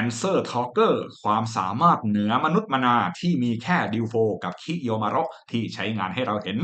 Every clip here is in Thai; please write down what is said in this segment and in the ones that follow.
Answer Talker ความสามารถเหนือมนุษย์มนาที่มีแค่ดิวโฟกับคิโยมาระที่ใช้งานให้เราเห็น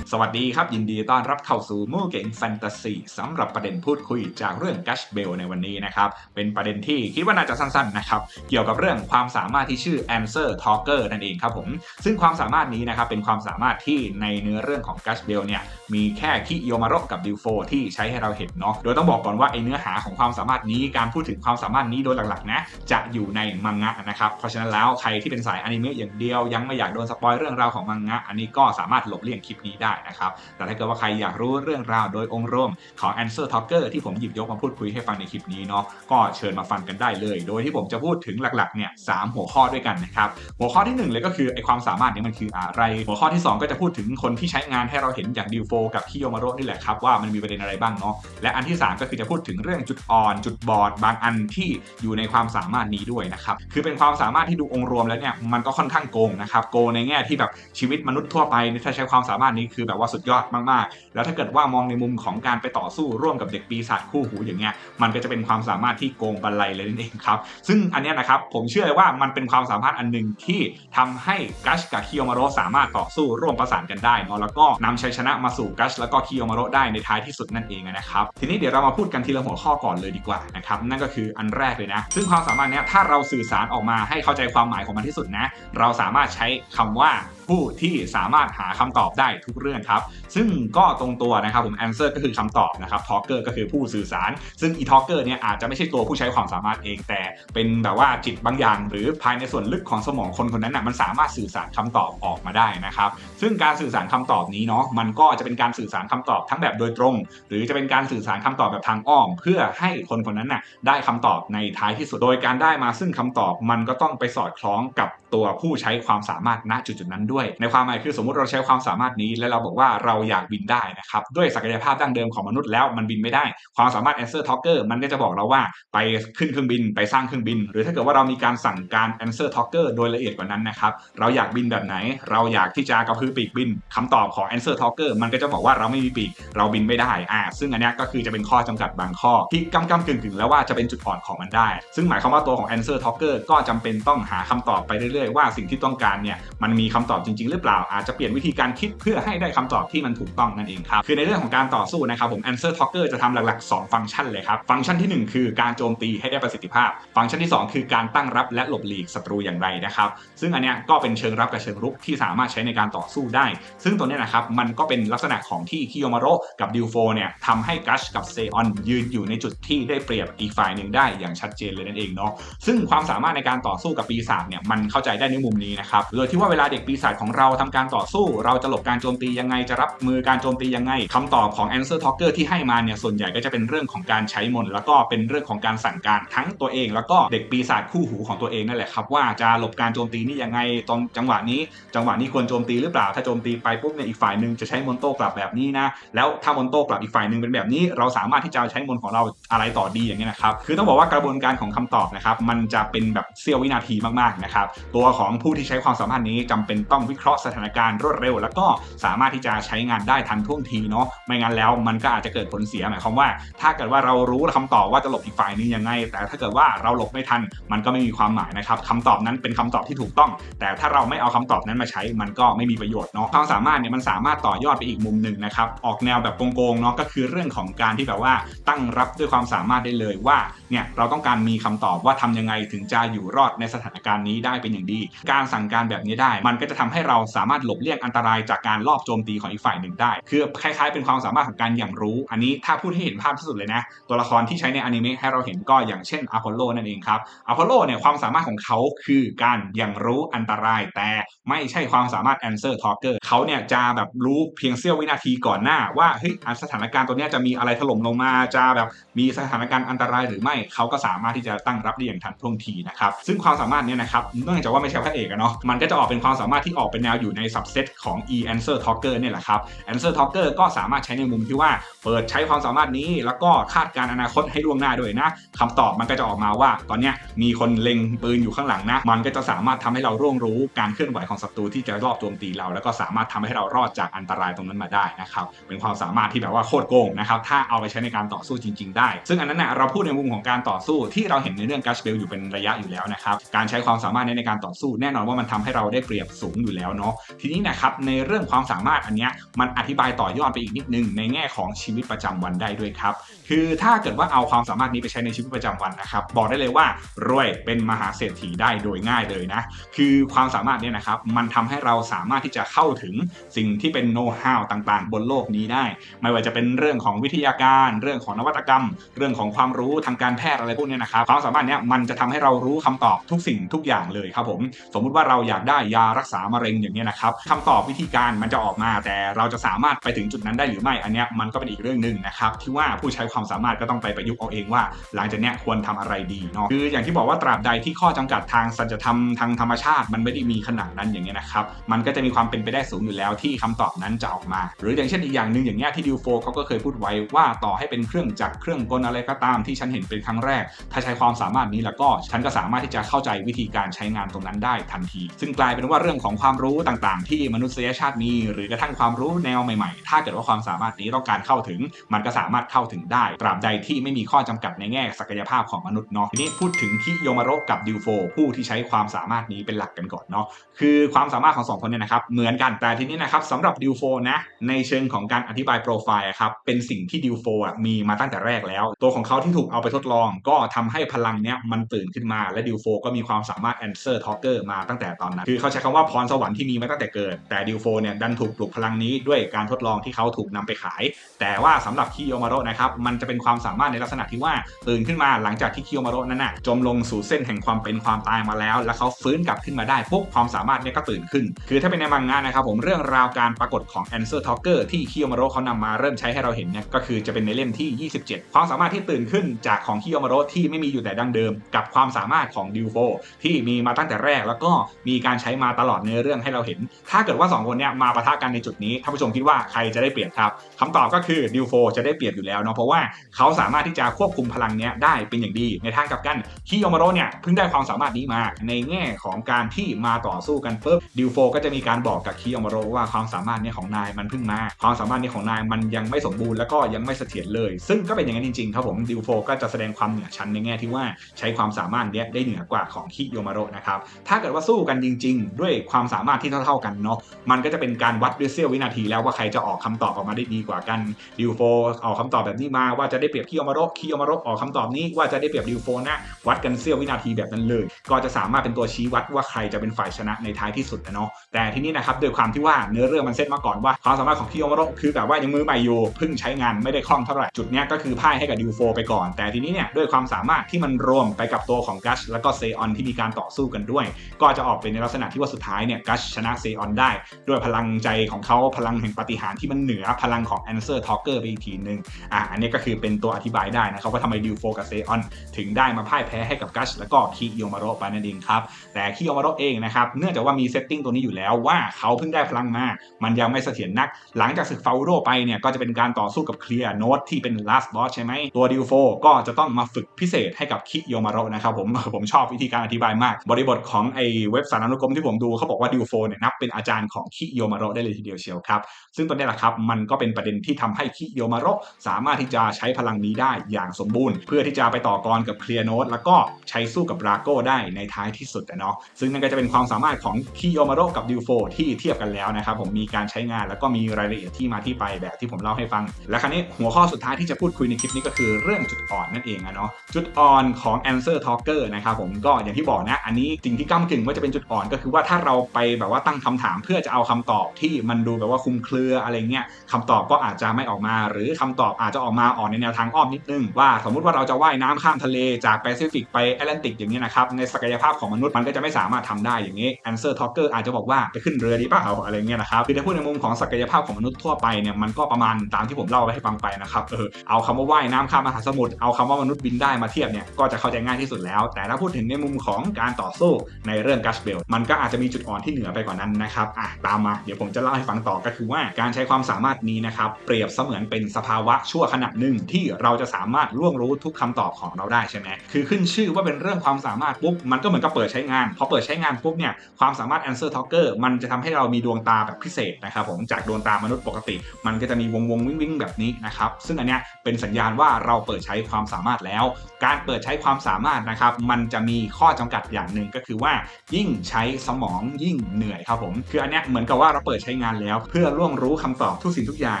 สวัสดีครับ ยินดีต้อนรับเข้าสู่มู่เก่งแฟนตาซีสำหรับประเด็นพูดคุยจากเรื่องกัชเบลในวันนี้นะครับ เป็นประเด็นที่คิดว่าน่าจะสั้นๆนะครับ เกี่ยวกับเรื่องความสามารถที่ชื่อ Answer Talker นั่นเองครับผม ซึ่งความสามารถนี้นะครับ เป็นความสามารถที่ในเนื้อเรื่องของกัชเบลเนี่ยมีแค่คิโยมาโระกับดิวโฟที่ใช้ให้เราเห็นเนาะโดยต้องบอกก่อนว่าไอเนื้อหาของความสามารถนี้การพูดถึงความสามารถนี้โดยหลักๆนะจะอยู่ในมังงะนะครับเพราะฉะนั้นแล้วใครที่เป็นสายอนิเมะอย่างเดียวยังไม่อยากโดนสปอยเรื่องราวของมังงะอันนี้ก็สามารถหลบเลี่ยงคลิปนี้ได้นะครับ แต่ถ้าเกิดว่าใครอยากรู้เรื่องราวโดยองค์รวมของ Answer Talker ที่ผมหยิบยกมาพูดคุยให้ฟังในคลิปนี้เนาะก็เชิญมาฟังกันได้เลย โดยที่ผมจะพูดถึงหลักๆเนี่ยสามหัวข้อด้วยกันนะครับหัวข้อที่หนึ่งเลยก็คือไอความสามารถนี้มันคืออะไร หัวข้อที่สองก็จะพูดถึงคนที่ใช้งานให้เราเห็นอย่างดิวโฟกับคิโยมาโระนี่แหละครับว่ามันมีประเด็นอะไรบ้างเนาะและอันที่สามก็คือจะพูดถึงเรื่องจุดอ่อน จุดบอดบางอันที่อยู่ในความสามารถนี้ด้วยนะครับคือเป็นความสามารถที่ดูองค์รวมแล้วเนี่ยมันก็ค่อนข้างโกงนะครับโกงในแง่ที่แบบชีวิตมนุษย์ทั่วไปถ้าใช้ความสามารถนี้คือแบบว่าสุดยอดมากๆ แล้วถ้าเกิดว่ามองในมุมของการไปต่อสู้ร่วมกับเด็กปีศาจคู่หูอย่างเงี้ยมันก็จะเป็นความสามารถที่โกงบันไลเลยนั่นเองครับ ซึ่งอันเนี้ยนะครับผมเชื่อเลยว่ามันเป็นความสามารถอันหนึ่งที่ทำให้กัชกับคิโยมาโรสามารถต่อสู้ร่วมประสานกันได้เนาะแล้วก็นำชัยชนะมาสู่กัชแล้วก็คิโยมาโรได้ในท้ายที่สุดนั่นเองนะครับทีนี้เดี๋ยวเรามาพูดกันทีละหัวข้อก่อนเลยดีกว่านะครับนั่นก็คืออันแรกเลยนะ ซึ่งความสามารถเนี้ยถ้าเราสื่อสารออกมาให้เข้าใจความหมายของมันที่สุดนะ เราสามารถใช้คำว่า ผู้ที่สามารถหาคำตอบได้ทุกเรื่องครับ ซึ่งก็ตรงตัวนะครับผม answer ก็คือคำตอบนะครับ talker ก็คือผู้สื่อสาร ซึ่ง e talker เนี่ยอาจจะไม่ใช่ตัวผู้ใช้ความสามารถเอง แต่เป็นแบบว่าจิตบางอย่าง หรือภายในส่วนลึกของสมองคนคนนั้นนะมันสามารถสื่อสารคำตอบออกมาได้นะครับ ซึ่งการสื่อสารคำตอบนี้เนาะมันก็จะเป็นการสื่อสารคำตอบทั้งแบบโดยตรง หรือจะเป็นการสื่อสารคำตอบแบบทางอ้อม เพื่อให้คนคนนั้นน่ะได้คำตอบในท้ายที่สุดโดยการได้มาซึ่งคำตอบมันก็ต้องไปสอดคล้องกับ ตัวผู้ใช้ความสามารถณจุดจุดนั้นด้วย ในความหมายคือสมมติเราใช้ความสามารถนี้ และเราบอกว่าเราอยากบินได้นะครับด้วยศักยภาพดั้งเดิมของมนุษย์แล้วมันบินไม่ได้ ความสามารถ answer talker มันก็จะบอกเราว่าไปขึ้นเครื่องบินไปสร้างเครื่องบิน หรือถ้าเกิดว่าเรามีการสั่งการ answer talker โดยละเอียดกว่านั้นนะครับเราอยากบินแบบไหน เราอยากที่จะกระพือปีกบินคำตอบของ answer talker มันก็จะบอกว่าเราไม่มีปีกเราบินไม่ได้อ่าซึ่งอันนี้ก็คือจะเป็นข้อจำกัดบางข้อ ที่กำกำกึ่งกึ่งๆแล้วว่าจะเป็นจุดอ่อนของมันได้ ซึ่งหมายความว่าตัวของ answer talker ก็จำเป็นต้องหาคำตอบไปเรื่อยๆ ว่าสิ่งที่ต้องการเนี่ยมันมีคำตอบจริง ๆ หรือเปล่า อาจจะเปลี่ยนวิธีการคิดเพื่อให้ได้คำตอบที่มันถูกต้องนั่นเองครับ คือในเรื่องของการต่อสู้นะครับผม answer talker จะทำหลัก ๆ 2 ฟังก์ชันเลยครับ ฟังก์ชันที่ 1 คือการโจมตีให้ได้ประสิทธิภาพ ฟังก์ชันที่ 2 คือการตั้งรับและหลบหลีกศัตรูอย่างไรนะครับ ซึ่งอันเนี้ยก็เป็นเชิงรับกับเชิงรุกที่สามารถใช้ในการต่อสู้ได้ ซึ่งตัวเนี้ยนะครับมันก็เป็นลักษณะของที่คิโยมาโรกับดิวโฟเนี่ยทำให้กัชกับเซออนยืนอยู่ในจุดที่ได้เปรียบอีกฝ่ายหนึ่งได้อย่างชัดเจนเลยนั่นเองเนาะซึ่งความสามารถในการต่อสู้กับปีศาจเนี่ยมันเข้าใจได้ในมุมนี้นะครับโดยที่ว่าเวลาเด็กปีศาจของเราทำการต่อสู้ เราจะหลบการโจมตียังไงจะรับมือการโจมตียังไงคำตอบของ Answer Talker ที่ให้มาเนี่ยส่วนใหญ่ก็จะเป็นเรื่องของการใช้มนต์แล้วก็เป็นเรื่องของการสั่งการทั้งตัวเอง แล้วก็เด็กปีศาจคู่หูของตัวเองนั่นแหละครับว่าจะหลบการโจมตีนี่ยังไงตอนจังหวะนี้ จังหวะนี้ควรโจมตีหรือเปล่าถ้าโจมตีไปปุ๊บเนี่ยอีกฝ่ายหนึ่งจะใช้มนต์โต้กลับแบบนี้นะแล้วถ้ามนต์โต้กลับอีกฝ่ายหนึ่งเป็นแบบนี้ เราสามารถที่จะใช้มนต์ของเราอะไรต่อดีอย่างเงี้ยนะครับคือต้องบอกว่ากระบวนการของคำตอบนะครับมันจะเป็นแบบเสี้ยววินาทีมากๆนะครับตัววของผู้ที่ใช้ความสามารถนี้จำเป็นต้องวิเคราะห์สถานการณ์รวดเร็ว แล้วก็สามารถที่จะใช้งานได้ทันท่วงทีเนาะไม่งั้นแล้วมันก็อาจจะเกิดผลเสียหมายความว่า ถ้าเกิดว่าเรารู้คำตอบว่าจะหลบอีกฝ่ายนึงยังไง แต่ถ้าเกิดว่าเราหลบไม่ทันมันก็ไม่มีความหมายนะครับคำตอบนั้นเป็นคำตอบที่ถูกต้อง แต่ถ้าเราไม่เอาคำตอบนั้นมาใช้มันก็ไม่มีประโยชน์เนาะความสามารถเนี่ยมันสามารถต่อยอดไปอีกมุมหนึ่งนะครับออกแนวแบบโกงๆเนาะก็คือเรื่องของการที่แบบว่าตั้งรับด้วยความสามารถได้เลยว่าเนี่ยเราต้องการมีคำตอบว่าทำยังไงถึงจะอยู่รอดในสถานการณ์นี้ได้เป็นอย่างดีการสั่งการแบบนี้ได้ มันก็จะทำให้เราสามารถหลบเลี่ยงอันตรายจากการลอบโจมตีของอีกฝ่ายหนึ่งได้ คือคล้ายๆเป็นความสามารถของการอย่างรู้ อันนี้ถ้าพูดให้เห็นภาพที่สุดเลยนะ ตัวละครที่ใช้ในอนิเมะให้เราเห็นก็อย่างเช่นอพอลโลนั่นเองครับอพอลโลเนี่ยความสามารถของเขาคือการอย่างรู้อันตราย แต่ไม่ใช่ความสามารถ answer talker เขาเนี่ยจะแบบรู้เพียงเสี้ยววินาทีก่อนหน้าว่าเฮ้ยสถานการณ์ตัวเนี้ยจะมีอะไรถล่มลงมาจะแบบมีสถานการณ์อันตรายหรือไม่เขาก็สามารถที่จะตั้งรับได้อย่างทันท่วงทีนะครับซึ่งความสามารถเนี้นะครับเนื่องจากว่าไม่ใช่พระเอกอะเนาะมันก็จะออกเป็นความสามารถที่ออกเป็นแนวอยู่ใน subset ของ e answer talker เนี่ยแหละครับ answer talker ก็สามารถใช้ในมุมที่ว่าเปิดใช้ความสามารถนี้ แล้วก็คาดการณ์อนาคตให้ล่วงหน้าด้วยนะคำตอบมันก็จะออกมาว่า ตอนเนี้ยมีคนเล็งปืนอยู่ข้างหลังนะ มันก็จะสามารถทำให้เราร่วงรู้การเคลื่อนไหวของศัตรูที่จะรอบโจมตีเรา แล้วก็สามารถทำให้เรารอดจากอันตรายตรงนั้นมาได้นะครับเป็นความสามารถที่แบบว่าโคตรโกงนะครับถ้าเอาไปใช้ในการต่อสู้จริง ๆ ได้ ซึ่งอันนั้นนะเราพูดในมุมของการต่อสู้ที่เราเห็นในเรื่องกัชเบลอยู่เป็นระยะอยู่แล้วนะครับการใช้ความสามารถในการต่อสู้แน่นอนว่ามันทำให้เราได้เปรียบสูงอยู่แล้วเนาะทีนี้นะครับในเรื่องความสามารถอันเนี้ยมันอธิบายต่อยอดไปอีกนิดนึงในแง่ของชีวิตประจำวันได้ด้วยครับ คือถ้าเกิดว่าเอาความสามารถนี้ไปใช้ในชีวิตประจำวันนะครับ บอกได้เลยว่ารวยเป็นมหาเศรษฐีได้โดยง่ายเลยนะ คือความสามารถเนี่ยนะครับ มันทำให้เราสามารถที่จะเข้าถึงสิ่งที่เป็นโน้ตฮาวต่างๆ บนโลกนี้ได้ ไม่ว่าจะเป็นเรื่องของวิทยาการ เรื่องของนวัตกรรม เรื่องของความรู้ทางการแพทย์อะไรพวกนี้นะครับ ความสามารถเนี้ยมันจะทำให้เรารู้คำตอบทุกสิ่งทุกอย่างเลยครับผม สมมุติว่าเราอยากได้ยารักษามะเร็งอย่างนี้ยนะครับคำตอบวิธีการมันจะออกมา แต่เราจะสามารถไปถึงจุดนั้นได้หรือไม่ อันเนี้ยมันก็เป็นอีกเรื่องหนึ่งนะครับที่ว่าผู้ใช้ความสามารถก็ต้องไปประยุกต์เอาเองว่า หลังจากเนี้ยควรทำอะไรดีเนาะคืออย่างที่บอกว่าตราบใดที่ข้อจำกัดทางสัจธรรมทางธรรมชาติมันไม่ได้มีขนาดนั้นอย่างเงี้ยนะครับมันก็จะมีความเป็นไปได้สูงอยู่แล้วที่คำตอบนั้นจะออกมา หรืออย่างเช่นอีกอย่างหนึ่งอย่างเงี้ยที่ดิวโฟเขาก็เคยพูดไว้ว่าต่อให้เป็นเครื่องจักรเครื่องกลอะไรก็ตามที่ฉันเห็นเป็นครั้งแรก ถ้าใช้ความสามารถนี้แล้วก็ฉันก็สามารถที่จะเข้าใจวิธีการใช้งานตรงนั้นได้ทันที ซึ่งกลายเป็นว่าเรื่องของความรู้ต่างๆ ที่มนุษยชาติมีหรือกระทั่งความรู้แนวใหม่ๆ ถ้าเกิดว่าความสามารถนี้ต้องการเข้าถึง มันก็สามารถเข้าถึงได้ตราบใดที่ไม่มีข้อจำกัดในแง่ศักยภาพของมนุษย์เนาะทีนี้พูดถึงที่โยมาโรกับดิวโฟผู้ที่ใช้ความสามารถนี้เป็นหลักกันก่อนเนาะคือความสามารถของสองคนเนี่ยนะครับเหมือนกันแต่ทีนี้นะครับสำหรับดิวโฟนะในเชิงของการอธิบายโปรไฟล์ครับเป็นสิ่งที่ดิวโฟมีมาตั้งแต่แรกแล้ว ตัวของเขาที่ถูกเอาไปทดลอง ก็ทำให้พลังเนี้ยมันตื่นขึ้นมาและดิวโฟก็มีความสามารถ answer talker มาตั้งแต่ตอนนั้น คือเขาใช้คำว่าพรสวรรค์ที่มีมาตั้งแต่เกิด แต่ดิวโฟเนี่ยดันถูกปลุกพลังนี้ด้วยการทดลองที่เขาถูกนำไปขาย แต่ว่าสำหรับคิโยมาโรนะครับมันจะเป็นความสามารถในลักษณะที่ว่าตื่นขึ้นมาหลังจากที่คิโยมาโรนั้นน่ะจมลงสู่เส้นแห่งความเป็นความตายมาแล้ว แล้วเขาฟื้นกลับขึ้นมาได้ปุ๊บความสามารถเนี่ยก็ตื่นขึ้น คือถ้าเป็นในมังงะนะครับผมเรื่องราวการปรากฏของ answer talker ที่คิโยมาโรเขานำมาเริ่มใช้ให้เราเห็นเนี่ยก็คือจะเป็นในเล่มที่ 27 ความสามารถที่ตื่นขึ้นจากของคิโยมาโรที่ไม่มีอยู่แต่ดั้งเดิม กับความสามารถของดิวโฟที่มีมาตั้งแต่แรก แล้วก็มีการใช้มาตลอดในเรื่องให้เราเห็น ถ้าเกิดว่า 2 คนเนี้ยมาปะทะกันในจุดนี้ท่านผู้ชมคิดว่าใครจะได้เปรียบครับคำตอบก็คือดิวโฟจะได้เปรียบอยู่แล้วเนาะเพราะว่าเขาสามารถที่จะควบคุมพลังเนี้ยได้เป็นอย่างดี ในทางกลับกันคิโยมาโรเนี่ยเพิ่งได้ความสามารถนี้มาในแง่ของการที่มาต่อสู้กันปุ๊บดิวโฟก็จะมีการบอกกับคิโยมาโรว่าความสามารถเนี้ของนายมันเพิ่งมา ความสามารถนี้ของนายมันยังไม่สมบูรณ์แล้วก็ยังไม่เสถียรเลย ซึ่งก็เป็นอย่างนั้นจริงๆครับผมดิวโฟก็จะแสดงความเหนือชั้นในแง่ที่ว่าใช้ความสามารถเนี้ยได้เหนือกว่าของคิโยมาโรนะครับถ้าเกิดว่าสู้กันจริง ๆ ด้วยความสามารถที่เท่าๆกันเนาะมันก็จะเป็นการวัดด้วยเสี้ยววินาทีแล้วว่าใครจะออกคำตอบออกมาได้ดีกว่ากันดิวโฟออกคำตอบแบบนี้มาว่าจะได้เปรียบคิโยมาโรคิโยมาโรออกคำตอบนี้ว่าจะได้เปรียบดิวโฟนะวัดกันเสี้ยววินาทีแบบนั้นเลย ก็จะสามารถเป็นตัวชี้วัดว่าใครจะเป็นฝ่ายชนะในท้ายที่สุดนะเนาะแต่ทีนี้นะครับด้วยความที่ว่าเนื้อเรื่องมันเซตมาก่อนว่าความสามารถของคิโยมาโรคือแบบว่ายังมือใหม่อยู่เพิ่งใช้งานไม่ได้คล่องเท่าไหร่จุดเนี้ยก็คือพ่ายให้กับดิวโฟไปก่อน แต่ทีนี้เนี่ยด้วยความสามารถที่มันรวมไปกับตัวของกัชแล้วก็เซออนที่มีการต่อสู้กันด้วย ก็จะออกเป็นในลักษณะที่ว่าสุดท้ายเนี่ยกัชชนะเซออนได้ ด้วยพลังใจของเขาพลังแห่งปฏิหารที่มันเหนือพลังของ Answer Talker ไปอีกทีนึงอะอันนี้ก็คือเป็นตัวอธิบายได้นะครับว่าทำไมดิวโฟกับเซออนถึงได้มาพ่ายแพ้ให้กับกัชแล้วก็คิโยมาโรไปนั่นเองครับแต่คิโยมาโรเองนะครับเนื่องจากว่ามีเซตติ้งตัวนี้อยู่แล้วว่าเขาเพิ่งได้พลังมา มันยังไม่เสถียรนัก หลังจากศึกฟาโรไปเนี่ยก็จะเป็นการต่อสู้กับเคลียร์โนตที่เป็น last boss ใช่ไหมตัวดิวโฟก็จะต้องมาฝึกพิเศษให้กับคิโยมาโรนะครับผมผมชอบวิธีการอธิบายมาก บริบทของไอ้เว็บสารานุกรมที่ผมดูเขาบอกว่าดิวโฟเนี่ยนับเป็นอาจารย์ของคิโยมาโรได้เลยทีเดียวเชียวครับซึ่งตัวนี้แหละครับมันก็เป็นประเด็นที่ทำให้คิโยมาโรสามารถที่จะใช้พลังนี้ได้อย่างสมบูรณ์ เพื่อที่จะไปต่อกรกับเคลียร์โนตแล้วก็ใช้สู้กับราโก้ได้ในท้ายที่สุดนะเนาะซึ่งนั่นก็จะเป็นความสามารถของคิโยมาโรกับดิวโฟที่เทียบกันแล้วนะครับผมมีการใช้งานแล้วก็มีรายละเอียดที่มาที่ไปแบบที่ผมเล่าให้ฟัง และคราวนี้หัวข้อสุดท้ายที่จะพูดคุยในคลิปนี้ก็คือเรื่องจุดอ่อนนั่นเองอะเนาะจุดอ่อนของ answer talker นะครับผมก็อย่างที่บอกนะ อันนี้สิ่งที่ก้ากึ่งว่าจะเป็นจุดอ่อนก็คือว่าถ้าเราไปแบบว่าตั้งคำถามเพื่อจะเอาคำตอบที่มันดูแบบว่าคุมเครืออะไรเงี้ยคำตอบก็อาจจะไม่ออกมา หรือคำตอบอาจจะออกมาออกในแนวทางอ้อมนิดนึงว่าสมมุติว่าเราจะว่ายน้ำข้ามทะเลจากแปซิฟิกไปแอตแลนติกอย่างนี้นะครับในศักยภาพของมนุษย์มันก็จะไม่สามารถทำได้อย่างนี้ answer talker อาจจะบอกว่าไปขึ้นเรือดีเปล่าอะไรเงี้ยนะครับคือถ้าพูดในมุมของศักยภาพของมนุษย์ทั่วไปเนี่ยมันก็ประมาณตามที่ผมเล่าไปให้ฟังไปนะครับเออเอาคำว่าว่ายน้ำข้ามมหาสมุทรเอาคำว่ามนุษย์บินได้มาเทียบเนี่ยก็จะเข้าใจง่ายที่สุดแล้ว แต่ถ้าพูดถึงในมุมของการต่อสู้ในเรื่องกัชเบลมันก็อาจจะมีจุดอ่อนที่เหนือไปกว่านั้นนะครับอะตามมาเดี๋ยวผมจะเล่าให้ฟังต่อก็คือว่าการใช้ความสามารถนี้นะครับเปรียบเสมือนเป็นสภาวะชั่วขณะหนึ่งที่เราจะสามารถล่วงรู้ทุกคำตอบของเราได้ใช่ไหมคือขึ้นชื่อว่าเป็นเรื่องความสามารถปุ๊บมันก็เหมือนกับเปิดใช้งานพอเปิดใช้งานปุ๊บเนี่ยความสามารถ answer talker มันจะทำให้เรามีดวงตาแบบพิเศษนะครับผมจากดวงตามนุษย์ปกติ มันก็จะมีวงวงวิ่งวิ่งแบบนี้นะครับซึ่งอันเนี้ยเป็นสัญญาณว่าเราเปิดใช้ความสามารถแล้ว การเปิดใช้ความสามารถนะครับมันจะมีข้อจำกัดอย่างหนึ่งก็คือว่ายิ่งใช้สมองยิ่งเหนื่อยครับผมคืออันเนี้ยเหมือนกับว่าเราเปิดใช้งานแล้ว เพื่อล่วงรู้คำตอบทุกสิ่งทุกอย่าง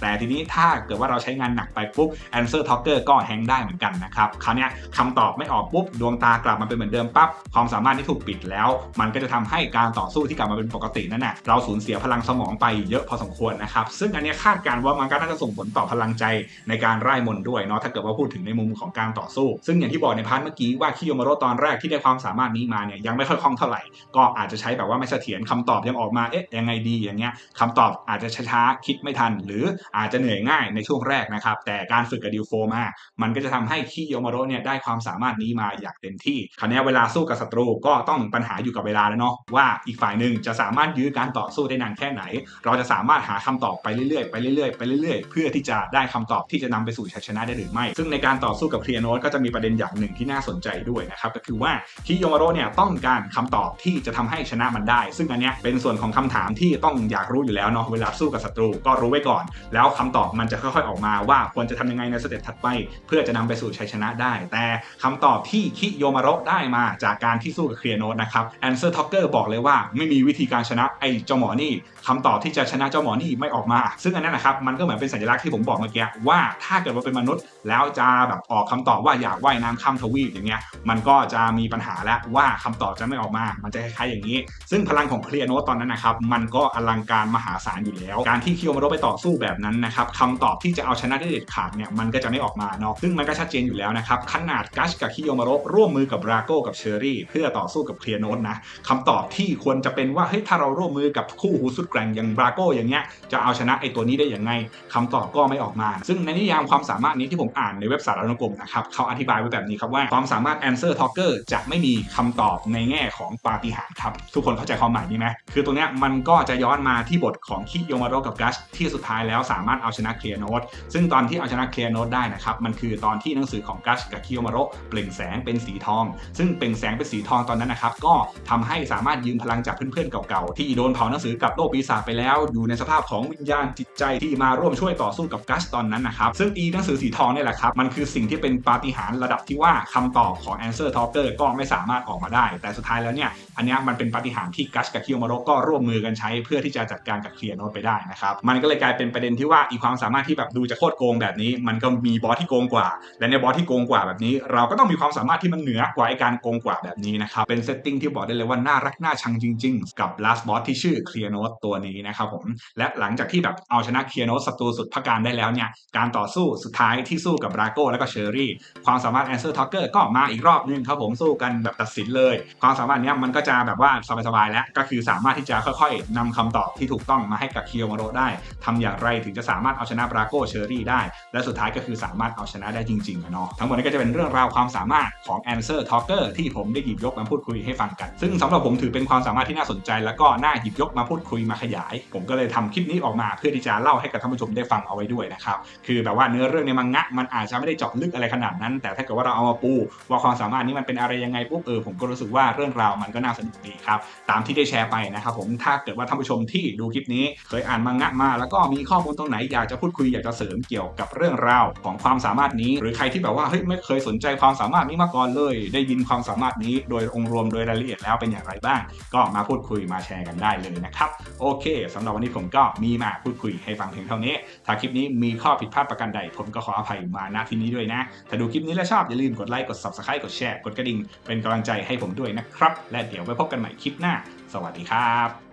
แต่ทีนี้ถ้าเกิดว่าเราใช้งานหนักไปปุ๊บ answer talker ก็แฮงได้เหมือนกันนะครับคราวนี้คำตอบไม่ออกปุ๊บดวงตากลับมาเป็นเหมือนเดิมปั๊บความสามารถที่ถูกปิดแล้ว มันก็จะทำให้การต่อสู้ที่กลับมาเป็นปกตินั่นน่ะเราสูญเสียพลังสมองไปเยอะพอสมควรนะครับซึ่งอันนี้คาดการณ์ว่ามันก็น่าจะส่งผลต่อพลังใจในการไล่มนด้วยเนาะถ้าเกิดว่าพูดถึงในมุมของการต่อสู้ ซึ่งอย่างที่บอกในพาร์ทเมื่อกี้ว่าคิโยมาโรตอนแรกที่ได้ความสามารถนี้มาเนี่ยยังไม่ค่อยคล่องเท่าไหร่ก็อาจจะใช้แบบว่าไม่เสถียรคำตอบยังออกมาเอ๊ะยังไงดีอย่างเงี้ยคำตอบอาจจะช้าๆคิดไม่ทัน หรืออาจจะเหนื่อยง่ายในช่วงแรกนะครับแต่การฝึกกับดิวโฟมา มันก็จะทำให้คิโยมาโรเนี่ยได้ความสามารถนี้มาอย่างเต็มที่คราวนี้เวลาสู้กับศัตรูก็ต้องปัญหาอยู่กับเวลาแล้วเนาะว่าอีกฝ่ายหนึ่งจะสามารถยื้อการต่อสู้ได้นานแค่ไหน เราจะสามารถหาคำตอบไปเรื่อยๆไปเรื่อยๆไปเรื่อยๆ เพื่อที่จะได้คำตอบที่จะนำไปสู่ชัยชนะได้หรือไม่ ซึ่งในการต่อสู้กับเคลียร์โนตก็จะมีประเด็นอย่างหนึ่งที่น่าสนใจด้วยนะครับก็คือว่าคิโยมาโรเนี่ยต้องการคำตอบที่จะทำให้ชนะมันได้ ซึ่งอันเนี้ยเป็นส่วนของคำถามที่ต้องอยากรู้อยู่แล้วเนาะเวลาสู้กับศัตรูก็รู้ไว้ก่อน แล้วคำตอบมันจะค่อยๆออกมาว่าควรจะทำยังไงในสเต็ปถัดไป เพื่อจะนำไปสู่ชัยชนะได้ แต่คำตอบที่คิโยมาโระได้มาจากการที่สู้กับเคลียร์โนตนะครับ Answer Talker บอกเลยว่าไม่มีวิธีการชนะไอ้เจ้าหมอนี่คำตอบที่จะชนะเจ้าหมอนี่ไม่ออกมา ซึ่งอันนั้นนะครับมันก็เหมือนเป็นสัญลักษณ์ที่ผมบอกเมื่อกี้ว่าถ้าเกิดว่าเป็นมนุษย์ แล้วจะแบบออกคำตอบว่าอยากว่ายน้ำข้ามทวีปอย่างเงี้ยมันก็จะมีปัญหาแล้วว่าคำตอบจะไม่ออกมา มันจะคล้ายๆอย่างนี้ ซึ่งพลังของเคลียร์โนตตอนนั้นนะครับมันก็อลังการมหาศาลอยู่แล้ว การที่คิโยมาโระไปต่อสู้แบบนั้นนะครับคำตอบที่จะเอาชนะได้เด็ดขาดเนี่ยมันก็จะไม่ออกมาเนาะซึ่งมันก็ชัดเจนอยู่แล้วนะครับขนาดกัชกับคิโยมาโระร่วมมือกับราโก้กับเชอรี่เพื่อต่อสู้กับเคลียร์โนตนะคำตอบที่ควรจะเป็นว่าเฮ้ยถ้าเราร่วมมือกับคู่หูสุดแกร่งอย่างราโก้อย่างเงี้ยจะเอาชนะไอตัวนี้ได้อย่างไงคำตอบก็ไม่ออกมา ซึ่งในนิยามความสามารถนี้ที่ผมอ่านในเว็บสารนุกรมนะครับเขาอธิบายไว้แบบนี้ครับว่าความสามารถ answer talker จะไม่มีคำตอบในแง่ของปาฏิหาริย์ครับทุกคนเข้าใจความหมายนี้ไหมคือตรงเนี้ยมันก็จะย้อนมาที่บทของคิโยมาโระกับกัชที่สุดท้ายแล้วสามารถเอาชนะเคลียร์โนตซึ่งตอนที่เอาชนะเคลียร์โนตได้นะครับ มันคือตอนที่หนังสือของกัชกับคิโยมาโรเปล่งแสงเป็นสีทอง ซึ่งเปล่งแสงเป็นสีทองตอนนั้นนะครับ ก็ทำให้สามารถยืมพลังจากเพื่อนๆเก่าๆ ที่โดนเผาหนังสือกับโลกปีศาจไปแล้ว อยู่ในสภาพของวิญญาณจิตใจที่มาร่วมช่วยต่อสู้กับกัชตอนนั้นนะครับ ซึ่งอีหนังสือสีทองเนี่ยแหละครับ มันคือสิ่งที่เป็นปาฏิหาริย์ระดับที่ว่าคำตอบของ answer talker ก็ไม่สามารถออกมาได้ แต่สุดท้ายแล้วเนี่ย อันนี้มันเป็นปาฏิหาริย์ที่กัชกับคิโยมาโรก็ร่วมมือกันใช้เพื่อที่จะจัดการกับเคลียร์โนตไปได้นะครับ มันก็เลยกลายเป็นประเด็นที่ว่าอีความสามารถที่แบบดูจะโคตรโกงแบบนี้มันก็มีบอสที่โกงกว่า และในบอสที่โกงกว่าแบบนี้ เราก็ต้องมีความสามารถที่มันเหนือกว่าไอการโกงกว่าแบบนี้นะครับเป็นเซตติ้งที่บอกได้เลยว่าน่ารักน่าชังจริง ๆ กับ last boss ที่ชื่อเคลียร์โนตตัวนี้นะครับผมและหลังจากที่แบบเอาชนะเคลียร์โนตศัตรูสุดพการได้แล้วเนี่ยการต่อสู้สุดท้ายที่สู้กับราโก้และก็เชอรี่ความสามารถ answer talker ก็มาอีกรอบนึงครับผมสู้กันแบบตัดสินเลย ความสามารถเนี้ยมันก็จะแบบว่าสบายๆแล้วก็คือสามารถที่จะค่อยๆนำคำตอบที่ถูกต้องมาให้กับเคียวมาโรได้ทำอย่างไรถึงจะสามารถเอาชนะราโก้เชอรี่ได้และสุดท้ายก็คือสามารถเอาชนะได้จริงๆอะเนาะทั้งหมดนี้ก็จะเป็นเรื่องราวความสามารถของ Answer Talker ที่ผมได้หยิบยกมาพูดคุยให้ฟังกัน ซึ่งสำหรับผมถือเป็นความสามารถที่น่าสนใจ แล้วก็น่าหยิบยกมาพูดคุยมาขยาย ผมก็เลยทำคลิปนี้ออกมาเพื่อที่จะเล่าให้กับท่านผู้ชมได้ฟังเอาไว้ด้วยนะครับคือแบบว่าเนื้อเรื่องในมังงะมันอาจจะไม่ได้เจาะลึกอะไรขนาดนั้น แต่ถ้าเกิดว่าเราเอามาปูว่าความสามารถนี้มันเป็นอะไรยังไงปุ๊บเออผมก็รู้สึกว่าเรื่องราวมันก็น่าสนุกดีครับตามที่ได้แชร์ไปนะครับผมถ้าเกิดว่าท่านผู้ชมที่ดูคลิปนี้เคยอ่านมังงะมา แล้วก็มีข้อมูลตรงไหนอยากจะพูดคุยอยากจะเสริมเกี่ยวกับเรื่องราวของความสามารถนี้ หรือใครที่แบบว่าเฮ้ยไม่เคยสนใจความสามารถนี้มาก่อนเลย ได้ยินความสามารถนี้โดยองค์รวมโดยรายละเอียดแล้วเป็นอย่างไรบ้าง ก็มาพูดคุยมาแชร์กันได้เลยนะครับโอเคสำหรับวันนี้ผมก็มีมาพูดคุยให้ฟังเพียงเท่านี้ ถ้าคลิปนี้มีข้อผิดพลาดประการใด ผมก็ขออภัยมาณที่นี้ด้วยนะ ถ้าดูคลิปนี้แล้วชอบอย่าลืมกดไลค์กด subscribe กดแชร์กดกระดิ่งเป็นกำลังใจให้ผมด้วยนะครับ และเดี๋ยวไว้พบกันใหม่คลิปหน้า สวัสดีครับ